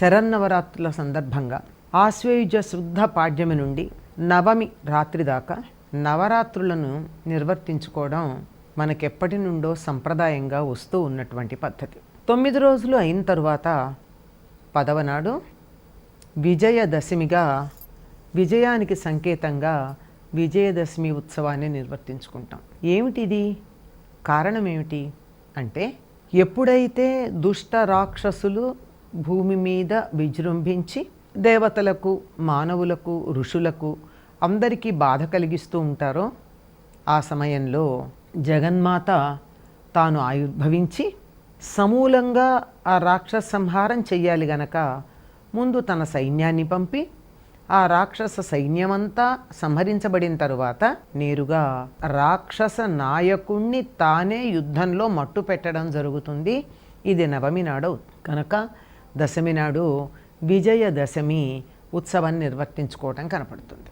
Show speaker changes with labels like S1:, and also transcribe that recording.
S1: శరన్నవరాత్రుల సందర్భంగా ఆశ్వయుజ శుద్ధ పాడ్యమి నుండి నవమి రాత్రి దాకా నవరాత్రులను నిర్వర్తించుకోవడం మనకెప్పటి నుండో సంప్రదాయంగా వస్తూ ఉన్నటువంటి పద్ధతి. తొమ్మిది రోజులు అయిన తరువాత పదవనాడు విజయదశమిగా విజయానికి సంకేతంగా విజయదశమి ఉత్సవాన్ని నిర్వర్తించుకుంటాం. ఏమిటిది? కారణం ఏమిటి? అంటే ఎప్పుడైతే దుష్ట రాక్షసులు భూమి మీద విజృంభించి దేవతలకు మానవులకు ఋషులకు అందరికీ బాధ కలిగిస్తూ ఉంటారో ఆ సమయంలో జగన్మాత తాను ఆవిర్భవించి సమూలంగా ఆ రాక్షస సంహారం చెయ్యాలి గనక ముందు తన సైన్యాన్ని పంపి ఆ రాక్షస సైన్యమంతా సంహరించబడిన తరువాత నేరుగా రాక్షస నాయకుణ్ణి తానే యుద్ధంలో మట్టు పెట్టడం జరుగుతుంది. ఇది నవమి నాడు. కనుక దశమి నాడు విజయదశమి ఉత్సవాన్ని నిర్వర్తించుకోవటం కనపడుతుంది.